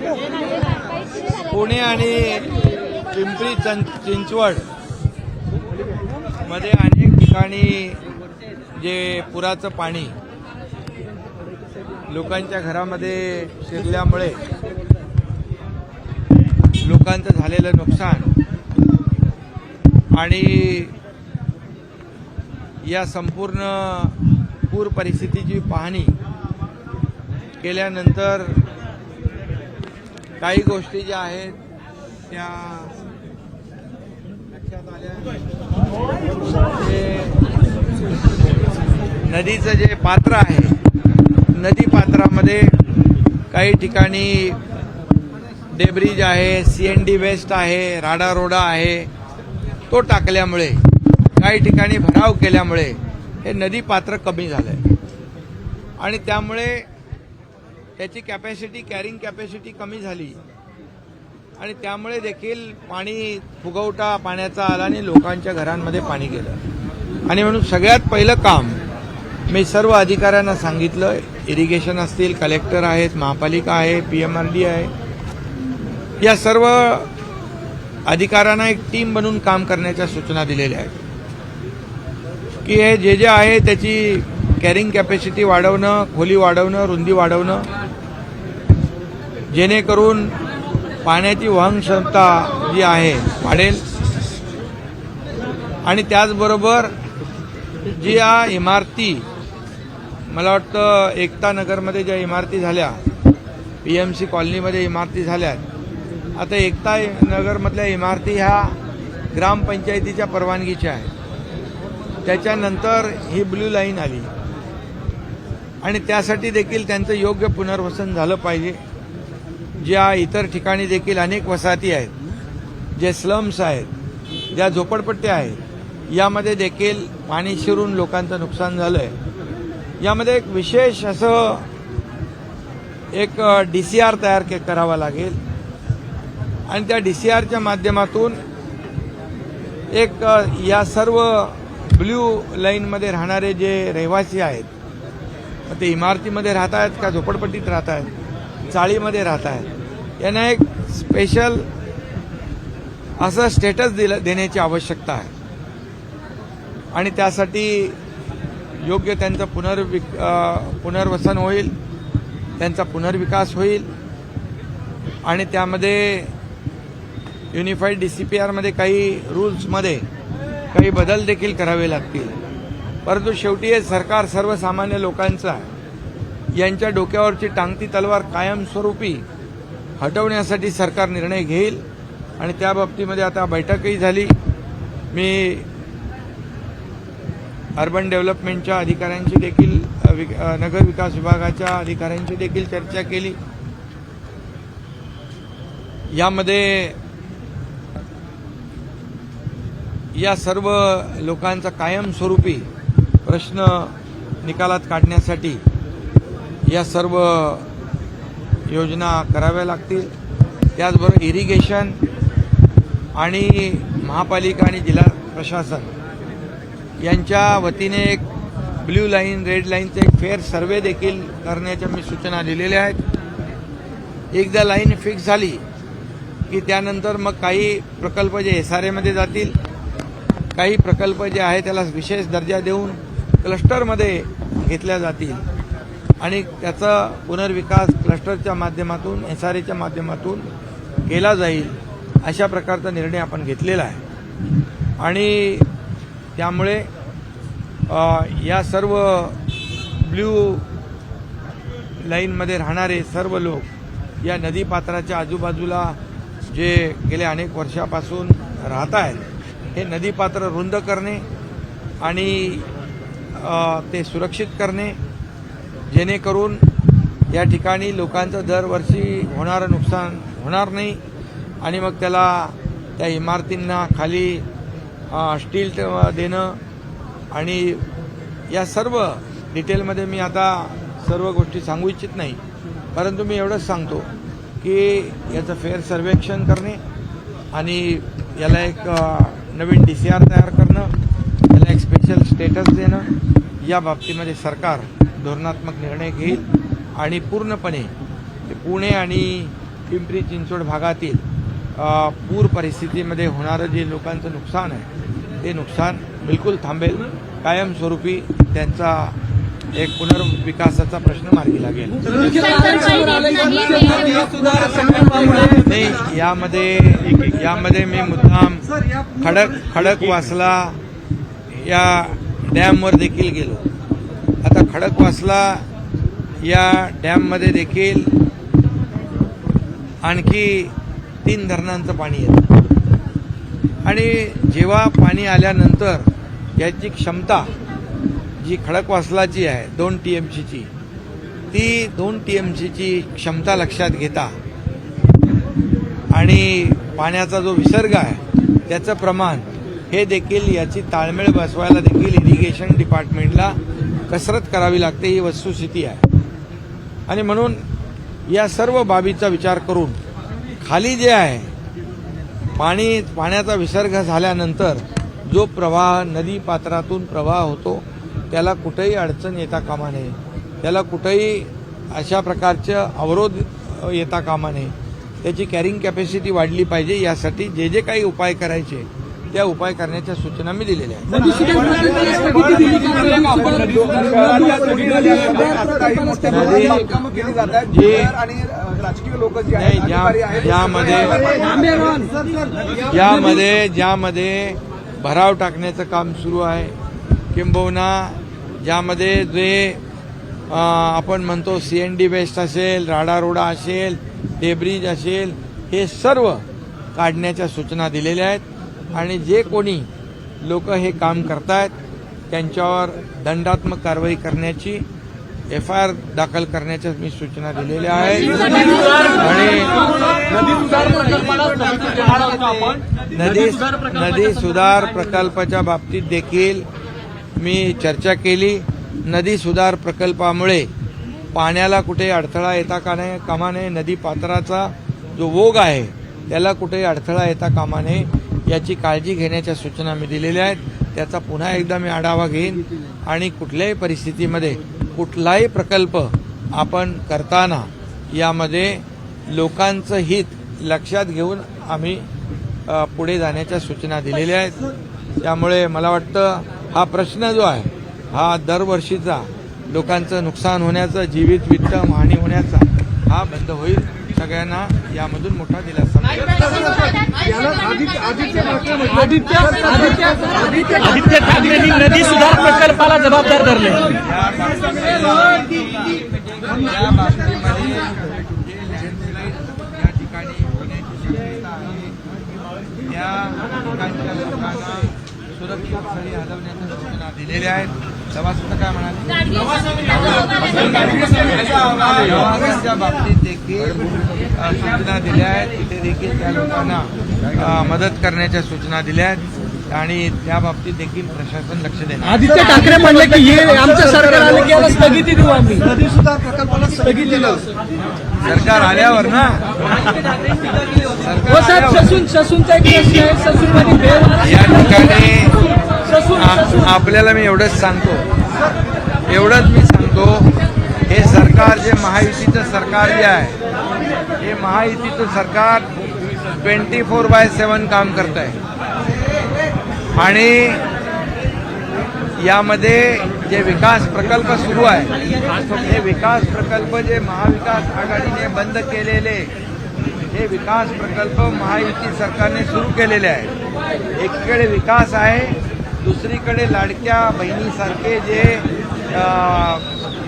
पुणे आणि पिंपरी चिंचवडमध्ये अनेक ठिकाणी जे पुराचं पाणी लोकांच्या घरामध्ये शिरल्यामुळे लोकांचं झालेलं नुकसान आणि या संपूर्ण पूर परिस्थितीची पाहणी केल्यानंतर काही गोष्टी ज्या आहेत त्या लक्षात आल्या. नदीचं जे पात्र आहे नदी पात्रामध्ये काही ठिकाणी डेब्रिज आहे सी एन डी वेस्ट आहे राडा रोडा आहे तो टाकल्यामुळे काही ठिकाणी भराव केल्यामुळे हे नदी पात्र कमी झालंय. आणि त्यामुळे त्याची कॅपॅसिटी कॅरिंग कॅपॅसिटी कमी झाली. आणि त्यामुळे देखील पाणी फुगवटा पाण्याचा आला आणि लोकांच्या घरांमध्ये पाणी गेलं. आणि म्हणून सगळ्यात पहिलं काम मी सर्व अधिकाऱ्यांना सांगितलं. इरिगेशन असतील कलेक्टर आहेत महापालिका आहे पी एम आर डी आहे. या सर्व अधिकाऱ्यांना एक टीम बनून काम करण्याच्या सूचना दिलेल्या आहेत. की हे जे जे आहे त्याची कॅरिंग कॅपॅसिटी वाढवणं खोली वाढवणं रुंदी वाढवणं जेणेकरून पाण्याची वहन क्षमता जी आहे वाढेल. आणि त्याचबरोबर जी या इमारती मला वाटतं एकता नगरमध्ये ज्या इमारती झाल्या पी एम सी कॉलनीमध्ये इमारती झाल्यात आता एकता नगरमधल्या इमारती ह्या ग्रामपंचायतीच्या परवानगीच्या आहेत. त्याच्यानंतर ही ब्ल्यू लाईन आली. आणि त्यासाठी देखील त्यांचं योग्य पुनर्वसन झालं पाहिजे. ज्या इतर ठिकाणी देखील अनेक वसाहती आहेत जे स्लम्स आहेत ज्या झोपडपट्ट्या आहेत यामध्ये देखील पाणी शिरून लोकांचं नुकसान झालं आहे यामध्ये एक विशेष असं एक डी सी आर तयार के करावा लागेल. आणि त्या डी सी आरच्या माध्यमातून एक या सर्व ब्ल्यू लाईनमध्ये राहणारे जे रहिवासी आहेत ते इमारतीमध्ये राहत आहेत का झोपडपट्टीत राहत आहेत चाळीमध्ये राहत आहेत यांना एक स्पेशल असं स्टेटस दिलं देण्याची आवश्यकता आहे. आणि त्यासाठी योग्य त्यांचं पुनर्वि पुनर्वसन होईल त्यांचा पुनर्विकास होईल आणि त्यामध्ये युनिफाईड डी सी पी आरमध्ये काही रूल्समध्ये काही बदल देखील करावे लागतील. परंतु शेवटी हे सरकार सर्वसामान्य लोकांचं यांच्या डोक्यावरची टांगती तलवार कायमस्वरूपी हटवण्यासाठी सरकार निर्णय घेईल आणि त्या बाबतीमध्ये आता बैठकही झाली. मी अर्बन डेव्हलपमेंटच्या अधिकाऱ्यांची देखील विक- नगर विकास विभागाच्या अधिकाऱ्यांची देखील चर्चा केली. यामध्ये या सर्व लोकांचा कायमस्वरूपी प्रश्न निकालात काढण्यासाठी या सर्व योजना कराव्या लागतील. त्याचबरोबर इरिगेशन आणि महापालिका आणि जिल्हा प्रशासन यांच्या वतीने एक ब्ल्यू लाईन रेड लाईनचा एक फेअर सर्वे देखील करण्याच्या मी सूचना दिलेल्या आहेत. एकदा लाईन फिक्स झाली की त्यानंतर मग काही प्रकल्प जे एस आर एमध्ये जातील काही प्रकल्प जे आहे त्याला विशेष दर्जा देऊन क्लस्टरमध्ये घेतल्या जातील. आणि त्याचा पुनर्विकास क्लस्टरच्या माध्यमातून एस आर एच्या माध्यमातून केला जाईल अशा प्रकारचा निर्णय आपण घेतलेला आहे. आणि त्यामुळे या सर्व ब्ल्यू लाईनमध्ये राहणारे सर्व लोक या नदीपात्राच्या आजूबाजूला जे गेल्या अनेक वर्षापासून राहत आहेत हे नदीपात्र रुंद करणे आणि ते सुरक्षित करणे जेणेकरून या ठिकाणी लोकांचं दरवर्षी होणारं नुकसान होणार नाही आणि मग त्याला त्या इमारतींना खाली स्टील देणं आणि या सर्व डिटेलमध्ये मी आता सर्व गोष्टी सांगू इच्छित नाही. परंतु मी एवढंच सांगतो की याचं फेअर सर्वेक्षण करणे आणि याला एक नवीन डी सी आर तयार करणं याला एक स्पेशल स्टेटस देणं या बाबतीमध्ये सरकार धोरणात्मक निर्णय घेईल आणि पूर्णपणे पुणे आणि पिंपरी चिंचवड भागातील पूर परिस्थितीमध्ये होणारं जे लोकांचं नुकसान आहे ते नुकसान बिलकुल थांबेल. कायमस्वरूपी त्यांचा एक पुनर्विकासाचा प्रश्न मार्गी लागेल. नाही यामध्ये यामध्ये मी मुद्दाम खडक खडक वासला या डॅमवर देखील गेलो. खडकवासला या डॅममध्ये देखील आणखी तीन धरणांचं पाणी येतं. आणि जेव्हा पाणी आल्यानंतर याची क्षमता जी खडकवासलाची आहे दोन टी एम सीची ती दोन टी एम सीची क्षमता लक्षात घेता आणि पाण्याचा जो विसर्ग आहे त्याचं प्रमाण हे देखील याची ताळमेळ बसवायला देखील इरिगेशन डिपार्टमेंटला कसरत करावी लागते ही वस्तुस्थिती आहे. आणि म्हणून या सर्व बाबीचा विचार करून खाली जे आहे पाणी पाण्याचा विसर्ग झाल्यानंतर जो प्रवाह नदी पात्रातून प्रवाह होतो त्याला कुठेही अडचण येता कामा नये. त्याला कुठेही अशा प्रकारचं अवरोध येता कामा नये. त्याची कॅरिंग कॅपॅसिटी वाढली पाहिजे. यासाठी जे जे काही उपाय करायचे त्या उपाय करण्याच्या सूचना मी दिलेल्या आहेत. आहेत ज्यामध्ये भराव टाकण्याचं काम सुरू आहे किंबहुना ज्यामध्ये जे आपण म्हणतो सी एन डी बेस्ट असेल राडा रोडा असेल डेब्रिज असेल हे सर्व काढण्याच्या सूचना दिलेल्या आहेत. आणि जे कोणी लोक हे काम करतायत त्यांच्यावर दंडात्मक कारवाई करण्याची एफ आय आर दाखल करण्याच्या मी सूचना दिलेल्या आहेत. आणि नदी नदी सुधार प्रकल्पाच्या बाबतीत देखील मी चर्चा केली. नदी सुधार प्रकल्पामुळे पाण्याला कुठे अडथळा येता का नाही कामा नये नदी पात्राचा जो ओघ आहे त्याला कुठे अडथळा येता कामा नये याची काळजी घेण्याच्या सूचना मी दिलेल्या आहेत. त्याचा पुन्हा एकदा मी आढावा घेईन. आणि कुठल्याही परिस्थितीमध्ये कुठलाही प्रकल्प आपण करताना यामध्ये लोकांचं हित लक्षात घेऊन आम्ही पुढे जाण्याच्या सूचना दिलेल्या आहेत. त्यामुळे मला वाटतं हा प्रश्न जो आहे हा दरवर्षीचा लोकांचं नुकसान होण्याचं जीवित वित्त हानी होण्याचा हा बंद होईल. सगळ्यांना यामधून मोठा दिलासा मिळेल. आदित्य ठाकरेंनी नदी सुधार प्रकल्पाला जबाबदार धरले. या बाबतीमध्ये या बाबतीमध्ये जे लँडस्लाईड या ठिकाणी होण्याची शक्यता आहे. त्या ठिकाणच्या लोकांना सुरक्षित स्थळी हलवण्याच्या सूचना दिलेल्या आहेत. सभासद काय म्हणाले प्रवासाच्या बाबतीत देखील अ, सूचना दिल्या आहेत तिथे देखील त्या लोकांना मदत करण्याच्या सूचना दिल्या आहेत आणि त्या बाबतीत देखील प्रशासन लक्ष देणार आदित्य ठाकरे म्हणले की हे आमचं सरकार आलं की याला स्थगिती देऊ आम्ही. नदी सुधार प्रकल्पाला स्थगिती दिलं सरकार आल्यावर ना? हो सरकार ससून ससूनचा एक प्रश्न आहे ससून बेवारस या ठिकाणी आपल्याला मी एवढंच सांगतो. एवढंच मी सांगतो हे सरकार जे महायुतीचं सरकार जे आहे हे महायुतीचं सरकार ट्वेंटी फोर बाय सेवन काम करत आहे आणि यामध्ये जे विकास प्रकल्प सुरू आहे हे विकास प्रकल्प जे महाविकास आघाडीने बंद केलेले हे विकास प्रकल्प महायुती सरकारने सुरू केलेले आहे. एकीकडे विकास आहे दुसरीकडे लाडक्या बहिणीसारखे जे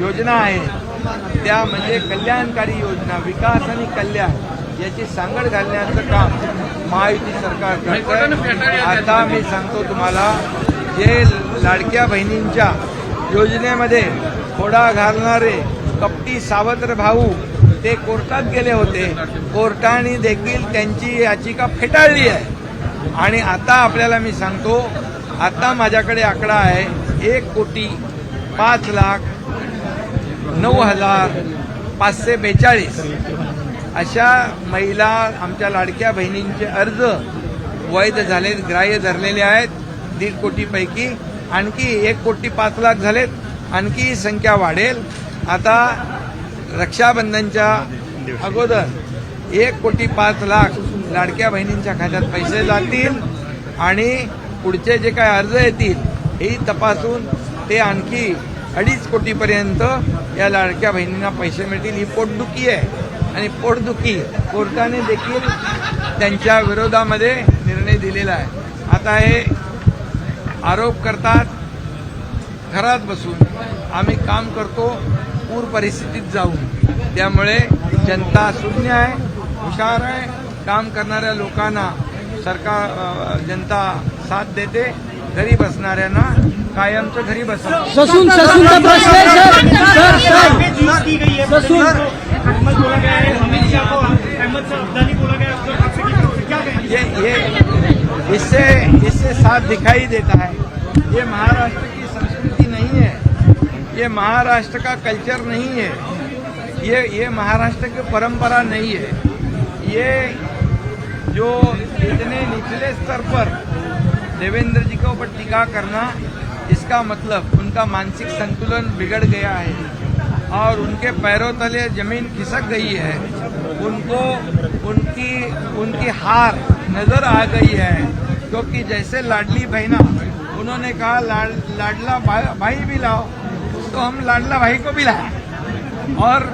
योजना आहेत त्या म्हणजे कल्याणकारी योजना विकास आणि कल्याण याची सांगड घालण्याचं काम महायुती सरकार करतंय. आता मी सांगतो तुम्हाला जे लाडक्या बहिणींच्या योजनेमध्ये खोडा घालणारे कपटी सावत्र भाऊ ते कोर्टात गेले होते. कोर्टाने देखील त्यांची याचिका फेटाळली आहे. आणि आता आपल्याला मी सांगतो आता माझ्याकडे आकडा आहे एक कोटी पाच लाख नऊ हजार पाचशे बेचाळीस. अशा महिला आमच्या लाडक्या बहिणींचे अर्ज वैध झालेत ग्राह्य धरलेले आहेत. दीड कोटीपैकी आणखी एक कोटी पाच लाख झालेत. आणखी ही संख्या वाढेल. आता रक्षाबंधनच्या अगोदर एक कोटी पाच लाख लाडक्या बहिणींच्या खात्यात पैसे जातील आणि पुढचे जे काय अर्ज येतील हेही तपासून ते आणखी अडीच कोटीपर्यंत या लाडक्या बहिणींना पैसे मिळतील. ही पोटदुखी आहे. आणि पोटदुखी कोर्टाने देखील त्यांच्या विरोधामध्ये निर्णय दिलेला आहे. आता हे आरोप करतात घरात बसून. आम्ही काम करतो पूर परिस्थितीत जाऊन. त्यामुळे जनता शून्य आहे हुशार आहे. काम करणाऱ्या लोकांना सरकार अ, जनता साथ देते घरी बसणाऱ्यांना कायमचं घरी बसवतं. ससून ससून का प्रश्न है सर. सर यूज की गई है ससुर। अहमद बोला गया है अमित शाह को अहमद शाह अब्दाली बोला गया है अब्दुल हक की तरफ से क्या कहेंगे ये ये इससे इससे साफ दिखाई देता है। ये महाराष्ट्र की संस्कृति नहीं है। ये महाराष्ट्र का कल्चर नहीं है। ये ये महाराष्ट्र की परंपरा नहीं है। ये जो इतने निचले स्तर पर देवेंद्र जी के ऊपर टीका करना इसका मतलब उनका मानसिक संतुलन बिगड़ गया है और उनके पैरों तले ज़मीन खिसक गई है। उनको उनकी उनकी हार नज़र आ गई है क्योंकि जैसे लाडली बहना उन्होंने कहा लाड, लाडला भाई, भाई भी लाओ तो हम लाडला भाई को भी लाया और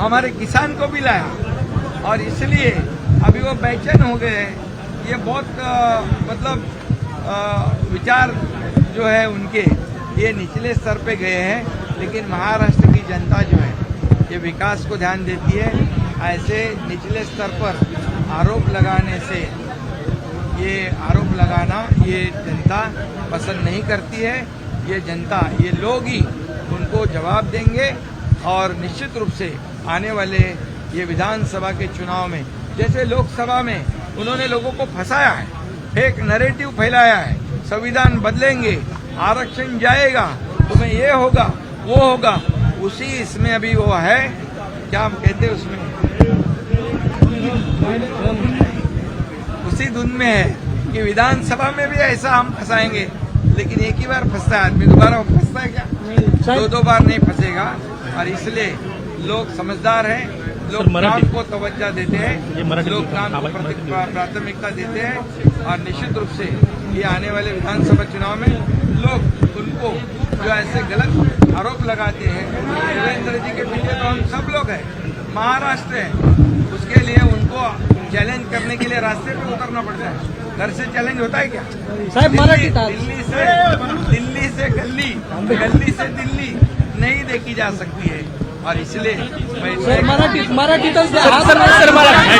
हमारे किसान को भी लाया। और इसलिए अभी वो बेचैन हो गए हैं। ये बहुत अ, मतलब अ, विचार जो है उनके ये निचले स्तर पे गए हैं लेकिन महाराष्ट्र की जनता जो है ये विकास को ध्यान देती है ऐसे निचले स्तर पर आरोप लगाने से ये आरोप लगाना ये जनता पसंद नहीं करती है ये जनता ये लोग ही उनको जवाब देंगे और निश्चित रूप से आने वाले ये विधानसभा के चुनाव में जैसे लोकसभा में उन्होंने लोगों को फंसाया है फेक नरेटिव फैलाया है संविधान बदलेंगे आरक्षण जाएगा तुम्हें ये होगा वो होगा उसी इसमें अभी वो है क्या हम कहते हैं उसमें? उसी धुन में है कि विधानसभा में भी ऐसा हम फंसाएँगे लेकिन एक ही बार फंसता है आदमी दोबारा फंसता है क्या? दो दो बार नहीं फंसेगा और इसलिए लोग समझदार हैं लोग मराठी। काम को तवज्जा देते हैं लोग काम हाँ, को मराठी प्राथमिकता देते हैं और निश्चित रूप से ये आने वाले विधानसभा चुनाव में लोग उनको जो ऐसे गलत आरोप लगाते हैं नरेंद्र जी के पीछे तो हम सब लोग हैं महाराष्ट्र है उसके लिए उनको चैलेंज करने के लिए रास्ते पे उतरना पड़ता है। घर से चैलेंज होता है क्या? साहेब, दिल्ली- दिल्ली से दिल्ली से गली गली से दिल्ली नहीं देखी जा सकती है। और इसलिए मैं- सर मराठीत मराठीतच द्या. Sir sir sir Marathi.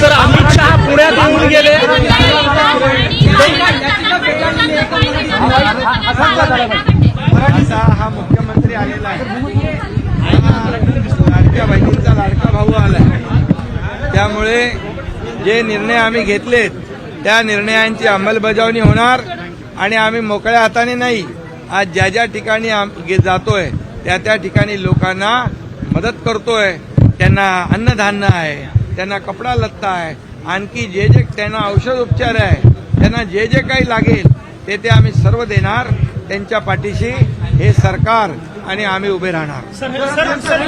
Sir Amit Shah पुण्यात येऊन गेले. मराठीचा हा मुख्यमंत्री आलेला आहे. लाडक्या बहिणींचा लाडका भाऊ आलाय. त्यामुळे जे निर्णय आम्ही घेतलेत त्या निर्णयांची अंमलबजावणी होणार आणि आम्ही मोकळ्या हाताने नाही आज ज्या ज्या ठिकाणी जातोय त्या त्या ठिकाणी लोकांना मदत करतोय त्यांना अन्नधान्य आहे त्यांना कपडा लत्ता आहे आणखी जे जे त्यांना औषध उपचार आहे त्यांना जे जे काही लागेल ते ते आम्ही सर्व देणार त्यांच्या पाठीशी हे सरकार आणि आम्ही उभे राहणार सर सर सर